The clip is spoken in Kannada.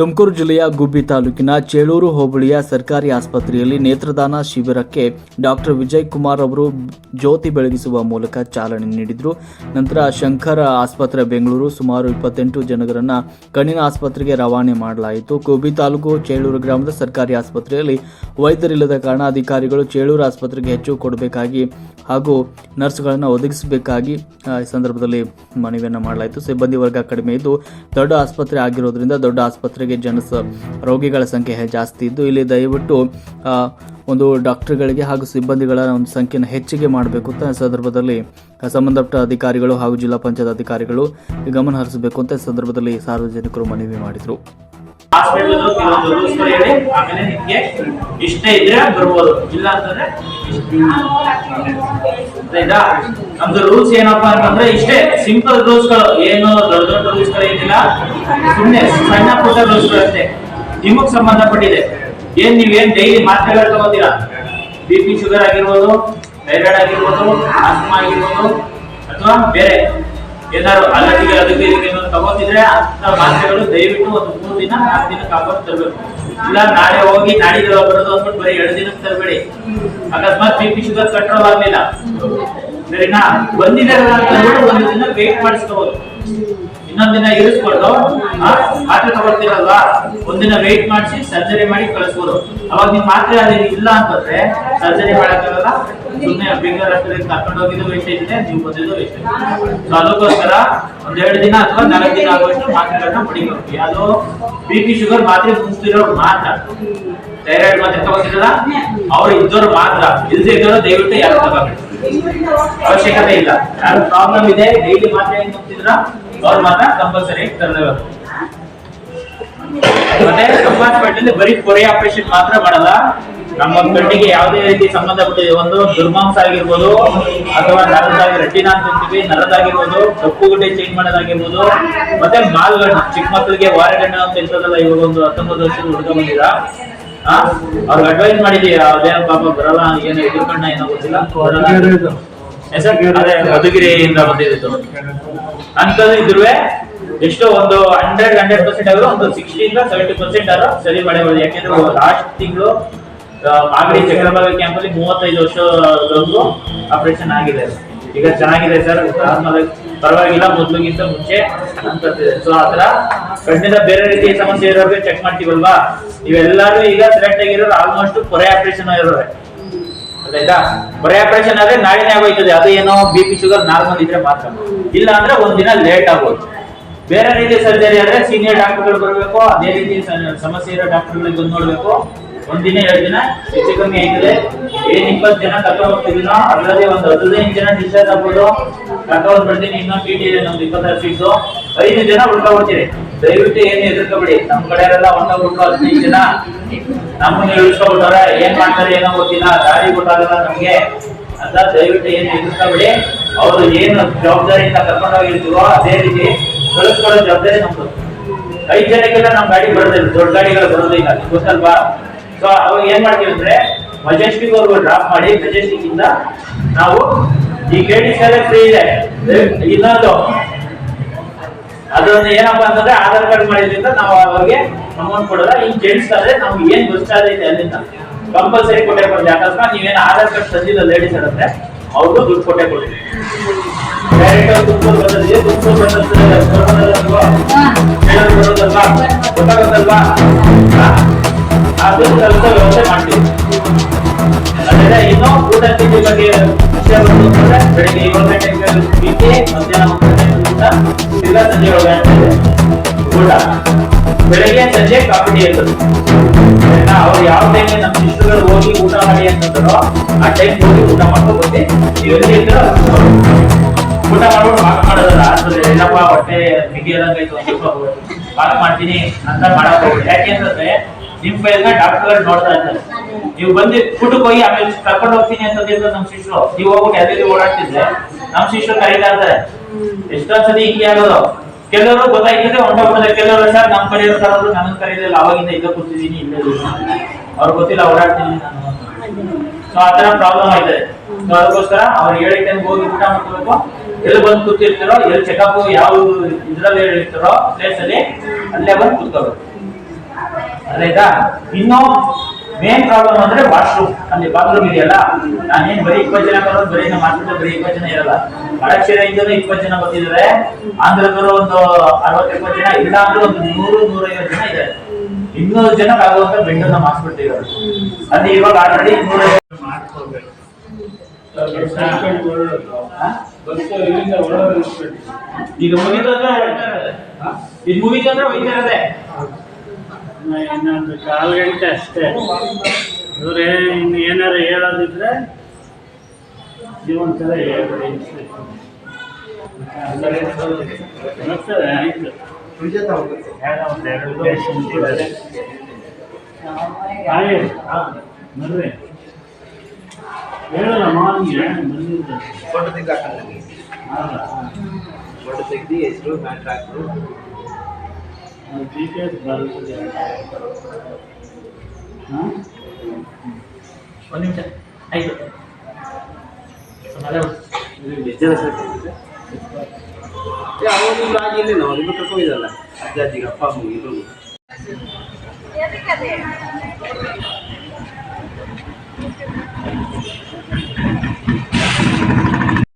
ತುಮಕೂರು ಜಿಲ್ಲೆಯ ಗುಬ್ಬಿ ತಾಲೂಕಿನ ಚೇಳೂರು ಹೋಬಳಿಯ ಸರ್ಕಾರಿ ಆಸ್ಪತ್ರೆಯಲ್ಲಿ ನೇತ್ರದಾನ ಶಿಬಿರಕ್ಕೆ ಡಾಕ್ಟರ್ ವಿಜಯ್ ಕುಮಾರ್ ಅವರು ಜ್ಯೋತಿ ಬೆಳಗಿಸುವ ಮೂಲಕ ಚಾಲನೆ ನೀಡಿದರು. ನಂತರ ಶಂಕರ ಆಸ್ಪತ್ರೆ ಬೆಂಗಳೂರು ಸುಮಾರು ಇಪ್ಪತ್ತೆಂಟು ಜನರನ್ನ ಕಣ್ಣಿನ ಆಸ್ಪತ್ರೆಗೆ ರವಾನೆ ಮಾಡಲಾಯಿತು. ಗುಬ್ಬಿ ತಾಲೂಕು ಚೇಳೂರು ಗ್ರಾಮದ ಸರ್ಕಾರಿ ಆಸ್ಪತ್ರೆಯಲ್ಲಿ ವೈದ್ಯರಿಲ್ಲದ ಕಾರಣ ಅಧಿಕಾರಿಗಳು ಚೇಳೂರು ಆಸ್ಪತ್ರೆಗೆ ಹೆಚ್ಚು ಕೊಡಬೇಕಾಗಿ ಹಾಗೂ ನರ್ಸ್ಗಳನ್ನು ಒದಗಿಸಬೇಕಾಗಿ ಈ ಸಂದರ್ಭದಲ್ಲಿ ಮನವಿಯನ್ನು ಮಾಡಲಾಯಿತು. ಸಿಬ್ಬಂದಿ ವರ್ಗ ಕಡಿಮೆ ಇದ್ದು ದೊಡ್ಡ ಆಸ್ಪತ್ರೆ ಆಗಿರೋದ್ರಿಂದ ದೊಡ್ಡ ಆಸ್ಪತ್ರೆಗೆ ಜನಸ ರೋಗಿಗಳ ಸಂಖ್ಯೆ ಜಾಸ್ತಿ ಇದ್ದು, ಇಲ್ಲಿ ದಯವಿಟ್ಟು ಒಂದು ಡಾಕ್ಟರ್ಗಳಿಗೆ ಹಾಗೂ ಸಿಬ್ಬಂದಿಗಳ ಒಂದು ಸಂಖ್ಯೆಯನ್ನು ಹೆಚ್ಚಿಗೆ ಮಾಡಬೇಕು ಅಂತ ಸಂದರ್ಭದಲ್ಲಿ ಸಂಬಂಧಪಟ್ಟ ಅಧಿಕಾರಿಗಳು ಹಾಗೂ ಜಿಲ್ಲಾ ಪಂಚಾಯತ್ ಅಧಿಕಾರಿಗಳು ಗಮನ ಹರಿಸಬೇಕು ಅಂತ ಸಂದರ್ಭದಲ್ಲಿ ಸಾರ್ವಜನಿಕರು ಮನವಿ ಮಾಡಿದರು. ಹಾಸ್ಪಿಟಲ್ ಕೆಲವೊಂದು ರೂಲ್ಸ್ ಹೇಳಿ ಆಮೇಲೆ ನಿಮ್ಗೆ ಇಷ್ಟ ಇದ್ರೆ ಬರ್ಬೋದು ಇಲ್ಲ ಅಂತಂದ್ರೆ ಆಯ್ತಾ ನಮ್ದು ರೂಲ್ಸ್ ಏನಪ್ಪಾ ಅಂತಂದ್ರೆ ಇಷ್ಟೇ ಸಿಂಪಲ್ ರೂಲ್ಸ್ಗಳು ಏನು ದೊಡ್ಡ ದೊಡ್ಡ ರೂಲ್ಸ್ಗಳು ಏನಿಲ್ಲ ಸುಮ್ನೆ ಸಣ್ಣ ಪುಟ್ಟ ರೂಲ್ಸ್ಗಳು ಅಷ್ಟೇ ನಿಮಗ್ ಸಂಬಂಧಪಟ್ಟಿದೆ ಏನ್ ನೀವೇನ್ ಡೈಲಿ ಮಾತ್ರೆಗಳು ತಗೋತೀರಾ ಬಿ ಪಿ ಶುಗರ್ ಆಗಿರ್ಬೋದು ಥೈರಾಯ್ಡ್ ಆಗಿರ್ಬೋದು ಆಸ್ಮಾ ಆಗಿರ್ಬೋದು ಅಥವಾ ಬೇರೆ ಏನಾದ್ರು ಅಲರ್ಜಿಗೆ ಅದಕ್ಕೆ ಇದಕ್ಕೆ ಏನಾದ್ರು ತಗೋತಿದ್ರೆ ಅಂತ ಮಾತ್ರೆಗಳು ದಯವಿಟ್ಟು ಒಂದು ಮೂರು ದಿನ, ನಾಲ್ಕು ದಿನ ಕಾಪಾಡ್ ತರಬೇಕು. ಇಲ್ಲ, ನಾಳೆ ಹೋಗಿ ನಾಡಿದ್ದು ಬರೋದು ಅಂದ್ಬಿಟ್ಟು ಬರೀ ಎರಡು ದಿನಕ್ಕೆ ತರಬೇಡಿ. ಅಕಸ್ಮಾತ್ ಬಿ ಪಿ ಶುಗರ್ ಕಂಟ್ರೋಲ್ ಆಗ್ಲಿಲ್ಲ. ಸರಿನಾ? ಒಂದಿನ ಒಂದು ದಿನ ವೇಟ್ ಮಾಡಿಸ್ಕೋಬಹುದು ಇನ್ನೊಂದ್ ದಿನ ಇರಿಸ್ಕೊಂಡು ಮಾತ್ರೆ ತಗೊಳ್ತೀರಲ್ವಾ? ಒಂದಿನ ವೇಟ್ ಮಾಡಿಸಿ ಸರ್ಜರಿ ಮಾಡಿ ಕಳಿಸ್ಬೋದು. ಅವಾಗ ನಿಮ್ ಮಾತ್ರೆ ಅಲ್ಲಿ ಇಲ್ಲ ಅಂತಂದ್ರೆ ಸರ್ಜರಿ ಮಾಡಕ್ಕಾಗಲ್ಲ? ಸುಮ್ಮನೆ ಬೆಂಗಳೂರು ಆಸ್ಪತ್ರೆಗೆ ಕರ್ಕೊಂಡು ಹೋಗಿದ್ದು ವೇಸ್ಟ್ ಇದೆ ನೀವು ಬಂದಿದ್ದು ವೇಸ್ಟ್ ಸೊ ಅದಕ್ಕೋಸ್ಕರ ಒಂದೆರಡು ದಿನ ಅಥವಾ ನಾಲ್ಕು ದಿನ ಆಗುವಷ್ಟು ಮಾತ್ರೆಗಳನ್ನ ಪಡಿಬೇಕು ಅದು ಬಿ ಪಿ ಶುಗರ್ ಮಾತ್ರೆ ಮುಗಿಸ್ತಿರೋರು ಮಾತ್ರ. ಥೈರಾಯ್ಡ್ ಮಾತ್ರೆ ತಗೋತಿರಲ್ಲ ಅವ್ರು ಇದ್ದವ್ರು ಮಾತ್ರ. ಇಲ್ದೇ ಇದ್ದವರು ದಯವಿಟ್ಟು ಯಾರು ತಗೋಬೇಕು ಅವಶ್ಯಕತೆ ಇಲ್ಲ. ಯಾರು ಪ್ರಾಬ್ಲಮ್ ಇದೆ ಡೈಲಿ ಮಾತ್ರೆ ಏನ್ ಕುಂತಿದ್ರ ಅವ್ರು ಮಾತ್ರ ಕಂಪಲ್ಸರಿ ತರಲೇಬೇಕು. ಹಾಸ್ಪಿಟಲ್ ಬರೀ ಕೊರೆ ಆಪರೇಷನ್ ಮಾತ್ರ ಮಾಡಲ್ಲ. ನಮ್ಮ ಕಣ್ಣಿಗೆ ಯಾವುದೇ ರೀತಿ ಸಂಬಂಧಪಟ್ಟಿದೆ ಒಂದು ದುರ್ಮಾಂಸ ಆಗಿರ್ಬೋದು ಅಥವಾ ನರದಾಗಿ ರೆಟಿನಾ ಅಂತ ಅಂತೀವಿ ನರದಾಗಿರ್ಬೋದು ಕಪ್ಪು ಗುಡ್ಡೆ ಚೇಂಜ್ ಮಾಡೋದಾಗಿರ್ಬೋದು ಮತ್ತೆ ಮಾಲ್ಗಣ್ಣು ಚಿಕ್ಕ ಮಕ್ಕಳಿಗೆ ವಾರಗಣ್ಣ ಅಂತ ಇರ್ತದಲ್ಲ ಇವಾಗ ಒಂದು ಹತ್ತೊಂಬತ್ತು ವರ್ಷದ ಹುಡುಗ ಬಂದಿರ ಅವ್ರಿಗೆ ಅಡ್ವೈಸ್ ಮಾಡಿದೀವಿ ಅದೇನೋ ಪಾಪ ಬರಲ್ಲ ಏನೋ ಕಣ್ಣ ಏನೋ ಗೊತ್ತಿಲ್ಲ. ಅದೇ ಮಧುಗಿರಿಯಿಂದ ಬಂದಿದ್ದು. ಅಂತದ್ದು ಇದ್ರುವೆ ಎಷ್ಟೋ ಒಂದು ಹಂಡ್ರೆಡ್ ಹಂಡ್ರೆಡ್ ಪರ್ಸೆಂಟ್ ಆದ್ರೂ ಒಂದು ಸಿಕ್ಸ್ಟಿ ಇಂದ ಸೆವೆಂಟಿ ಪರ್ಸೆಂಟ್ ಆದ್ರೂ ಸರಿ ಮಾಡಬಹುದು. ಯಾಕೆಂದ್ರೆ ಲಾಸ್ಟ್ ತಿಂಗಳು ಮಾಗಡಿ ಚಕ್ರಭಾಗ ಕ್ಯಾಂಪ್ ಅಲ್ಲಿ ಮೂವತ್ತೈದು ವರ್ಷದವರೆಗೂ ಆಪರೇಷನ್ ಆಗಿದೆ. ಈಗ ಚೆನ್ನಾಗಿದೆ ಸರ್ ನಾರ್ಮಲ್ ಪರವಾಗಿಲ್ಲ ಗಿಂತ ಮುಂಚೆ ಅಂತ ಸೊ ಆತರ ಕಣ್ಣಿನ ಬೇರೆ ರೀತಿಯ ಸಮಸ್ಯೆ ಇರೋರಿಗೆ ಚೆಕ್ ಮಾಡ್ತೀವಲ್ವಾ? ಇವೆಲ್ಲರೂ ಈಗ ಸೆಲೆಕ್ಟ್ ಆಗಿರೋರು ಆಲ್ಮೋಸ್ಟ್ ಕೊರೆ ಆಪರೇಷನ್ ಇರೋರೆ ಆಯ್ತಾ ಕೊರೆ ಆಪರೇಷನ್ ಆದ್ರೆ ನಾಳೆನೇ ಆಗೋಯ್ತದೆ. ಅದು ಏನೋ ಬಿ ಪಿ ಶುಗರ್ ನಾರ್ಮಲ್ ಇದ್ರೆ ಮಾತ್ರ. ಇಲ್ಲ ಅಂದ್ರೆ ಒಂದಿನ ಲೇಟ್ ಆಗ್ಬೋದು ಬೇರೆ ರೀತಿ ಸರ್ಜರಿ ಆದ್ರೆ ಸೀನಿಯರ್ ಡಾಕ್ಟರ್ಗಳು ಬರಬೇಕು, ಅದೇ ರೀತಿ ಸಮಸ್ಯೆ ಇರೋ ಡಾಕ್ಟರ್ಗಳಿಗೆ ಬಂದು ನೋಡ್ಬೇಕು. ಒಂದಿನ ಎರಡು ದಿನ, ಹೆಚ್ಚು ಕಮ್ಮಿ ಆಗಿದೆ ಏನ್ ಇಪ್ಪತ್ತು ಜನ ಕರ್ಕೊಂಡು ಹೋಗ್ತಿದ್ದೀನೋ, ಅದರಲ್ಲಿ ಒಂದು ಹದಿನೈದು ಜನ ಡಿಸ್ಚಾರ್ಜ್ ಆಗ್ಬೋದು. ಕರ್ಕೊಂಡು ಬರ್ತೀನಿ ಇನ್ನೊಂದು ಟಿ ಇದೆ, ನಮ್ದು ಇಪ್ಪತ್ತಾರು ಸೀಟ್ಸು ಐದು ಜನ ಉಳ್ಕೊಬಿಡ್ತೀರಿ ದಯವಿಟ್ಟು ಏನು ಎದುರ್ಕೊಬಿಡಿ ನಮ್ ಕಡೆ ಎಲ್ಲ ಹೊಂಟೋಗ್ಬಿಟ್ರು ಹದಿನೈದು ಜನ. ನಮ್ಮನ್ನ ಇಳಿಸ್ಕೊಬಿಟ್ಟವ್ರೆ ಏನ್ ಮಾಡ್ತಾರೆ ಏನೋ ಗೊತ್ತಿಲ್ಲ, ದಾರಿ ಗೊತ್ತಾಗಲ್ಲ ನಮ್ಗೆ. ಅಂತ ದಯವಿಟ್ಟು ಏನು ಎದುರ್ಕೊಬಿಡಿ ಅವರು ಏನು ಜವಾಬ್ದಾರಿಯಿಂದ ಕರ್ಕೊಂಡೋಗಿರ್ತೀವೋ ಅದೇ ರೀತಿ ಕಳಿಸ್ಕೊಳ್ಳೋ ಜವಾಬ್ದಾರಿ ನಮ್ದು. ಐದು ಜನಕ್ಕೆಲ್ಲ ನಮ್ಮ ಗಾಡಿ ಬರೋದಿಲ್ಲ ದೊಡ್ಡ ಗಾಡಿಗಳು ಬರೋದಿಲ್ಲ ಗೊತ್ತಲ್ವಾ? ಸೊ ಅವಾಗ ಏನ್ ಮಾಡ್ತೀವಿ ಅಂದ್ರೆ ಮಜೆಸ್ಟಿಕ್ ಅವ್ರಿಗೂ ಡ್ರಾಪ್ ಮಾಡಿ ಮಜೆಸ್ಟಿಕ್ ಇಂದ ನಾವು, ಈ ಲೇಡೀಸ್ ಎಲ್ಲ ಫ್ರೀ ಇದೆ. ಇನ್ನೊಂದು ಅದೊಂದು ಏನಪ್ಪಾ ಅಂತಂದ್ರೆ, ಆಧಾರ್ ಕಾರ್ಡ್ ಮಾಡಿದ್ರಿಂದ ನಾವು ಅವ್ರಿಗೆ ಅಮೌಂಟ್ ಕೊಡಲ್ಲ. ಈ ಜೆಂಟ್ಸ್ ಆದ್ರೆ ನಮ್ಗೆ ಏನ್ ಗೊತ್ತಾಗೈತೆ ಅಲ್ಲಿಂದ. ಕಂಪಲ್ಸರಿ ಕೊಟ್ಟೆ ಕೊಡ್ತೀವಿ ಅಕಸ್ಮಾತ್ ನೀವೇನು ಆಧಾರ್ ಕಾರ್ಡ್ ತಂದಿಲ್ಲ ಲೇಡೀಸ್ ಅಂದ್ರೆ ಅವ್ರಿಗೂ ದುಡ್ಡು ಕೊಟ್ಟೆ ಸ್ವಲ್ಪ ವ್ಯವಸ್ಥೆ ಊಟ ಬೆಳಿಗ್ಗೆ ಸಂಜೆ ಏಳು ಬೆಳಿಗ್ಗೆ ಸಂಜೆ ಕಾಫಿ? ಅವ್ರು ಯಾವ ಟೈಮ್ ನಮ್ಮ ಶಿಷ್ಯರು ಹೋಗಿ ಊಟ ಮಾಡಿ ಅಂತಂದ್ರೋ ಆ ಟೈಮ್ ಹೋಗಿ ಊಟ ಇದ್ದೀರೋ ಅಲ್ಲಿ ಕೂತ್ಕೊಳ್ಳಿ. ಊಟ ಮಾಡ್ಬಿಟ್ಟು ವಾಕ್ ಮಾಡೋದಲ್ಲ. ಆಸ್ಪತ್ರೆ ಏನಪ್ಪ, ಹೊಟ್ಟೆ ಬಿಗಿಯದಂಗಾಯ್ತು ಒಂದು ಸ್ವಲ್ಪ ವಾಕ್ ಮಾಡ್ತೀನಿ ಅಂತ ಮಾಡಕ್ ಯಾಕೆಂದ್ರೆ ಯಾಕೆಂತಂದ್ರೆ ನಿಮ್ ಫೈಲ್ನ ಡಾಕ್ಟರ್ ನೋಡ್ತಾ ಇರ್ತಾರೆ ನೀವು ಬಂದು ಊಟಕ್ಕೆ ಹೋಗಿ ಆಮೇಲೆ ಕರ್ಕೊಂಡು ಹೋಗ್ತೀನಿ ಅಂತಂದಿದ್ರು ನಮ್ ಶಿಷ್ಯರು. ನೀವು ಹೋಗ್ಬಿಟ್ಟು ಎಲ್ಲೆಲ್ಲಿ ಓಡಾಡ್ತಿದ್ರೆ? ನಮ್ ಶಿಷ್ಯರು ಕರೀತಾ ಇರ್ತಾರೆ ಎಷ್ಟೊಂದ್ ಸತಿ ಹಿಂಗೆ ಆಗೋದು? ಕೆಲವರು ಗೊತ್ತಾಯ್ತದೆ ಹೊಂಟೋಗ್ತದೆ ಕೆಲವರು ಸರ್ ನಮ್ ಕಡೆಯವ್ರು ಕರೋದು ನನ್ನ ಕರೀಲಿಲ್ಲ. ಅವಾಗಿಂದ ಇಲ್ಲೇ ಕೂತಿದ್ದೀನಿ, ಇಲ್ಲೇ ಅವ್ರು ಗೊತ್ತಿಲ್ಲ, ಓಡಾಡ್ತೀನಿ ನಾನು ಸೊ ಆ ತರ ಪ್ರಾಬ್ಲಮ್ ಆಯ್ತದೆ ಸೊ ಅದಕ್ಕೋಸ್ಕರ ಅವ್ರು ಹೇಳಿ ಟೈಮ್ ಹೋಗಿ ಊಟ ಮಾಡ್ಕೋಬೇಕು. ಎಲ್ಲಿ ಬಂದು ಕೂತಿರ್ತಾರೋ, ಎಲ್ಲಿ ಚೆಕಪ್ ಯಾವ ಇದ್ರಲ್ಲಿ ಹೇಳಿರ್ತಾರೋ ಪ್ಲೇಸ್ ಅಲ್ಲಿ ಅಲ್ಲೇ ಬಂದು ಕೂತ್ಕೋಬೇಕು. ಅದಾಯ್ತಾ ಇನ್ನು ಮೇನ್ ಪ್ರಾಬ್ಲಮ್ ಅಂದ್ರೆ ವಾಶ್ರೂಮ್ ಅಲ್ಲಿ ಬಾತ್ರೂಮ್ ಇದೆಯಲ್ಲ, ನಾನೇನ್ ಬರೀ ಇಪ್ಪತ್ತು ಜನ ಬರೋದು ಬರೀ ನಮ್ಮ ಹಾಸ್ಪಿಟಲ್ ಬರೀ ಇಪ್ಪತ್ತು ಜನ ಇರಲ್ಲ. ಅಡಕ್ಷಿರೆಯಿಂದಲೂ ಇಪ್ಪತ್ತು ಜನ ಬರ್ತಿದ್ದಾರೆ. ಆಂಧ್ರದವರು ಒಂದು ಅರವತ್ತು ಎಪ್ಪತ್ತು ಜನ ಇಲ್ಲ ಅಂದ್ರೆ ಒಂದು ನೂರು, ನೂರೈವತ್ತು ಜನ ಇದ್ದಾರೆ. ಇನ್ನೂರು ಜನ ಆಗುವಂತ ಬೆಡ್ ನಮ್ಮ ಹಾಸ್ಪಿಟಲ್ ಅಲ್ಲಿ ಇವಾಗ ಆಲ್ರೆಡಿ ಇನ್ನೂರ ಈಗ ಅಂದ್ರೆ ಹೋಗ್ತಾ ಇರೋದೆ. ಇದು ಮುಗಿತು ಅಂದ್ರೆ ಹೋಯ್ತಾ ಇರೋದೆ. ಇನ್ನೊಂದು ಕಾಲು ಗಂಟೆ ಅಷ್ಟೇ. ಇವ್ರೆ ಇನ್ನು ಏನಾರು ಹೇಳೋದಿದ್ರೆ ಜೀವನಸಲ ಹೇಳ್ಬಿಡಿ. ಮತ್ತೆ ಆಯ್ತು. ಯಾರೋ ಹೋಗುತ್ತೆ ಬರ್ರಿ ಹೇಳಲ್ಲ ಬಂದಿದ್ದು ಫೋಟೋ ತೆಗ್ದಾಕಲ್ಲ ಫೋಟೋ ತೆಗ್ದು ಹೆಸರು ಮ್ಯಾಟ್ರ್ ಹಾಕಿದ್ರು ಡೀಟೇಲ್ಸ್ ಬರ್ತದೆ ಹಾಂ. ಒಂದು ನಿಮಿಷ. ಆಯ್ತು. ಅದೇ ಜನ ಅವನಿಗೆ ಆಗಿಲ್ಲ ನಾವು ನಿಮ್ಮ ಕರ್ಕೊಂಡಿದ್ದಲ್ಲ ಅಜ್ಜ ಅಜ್ಜಿಗೆ ಅಪ್ಪ ಅಮ್ಮ ಇಬ್ರು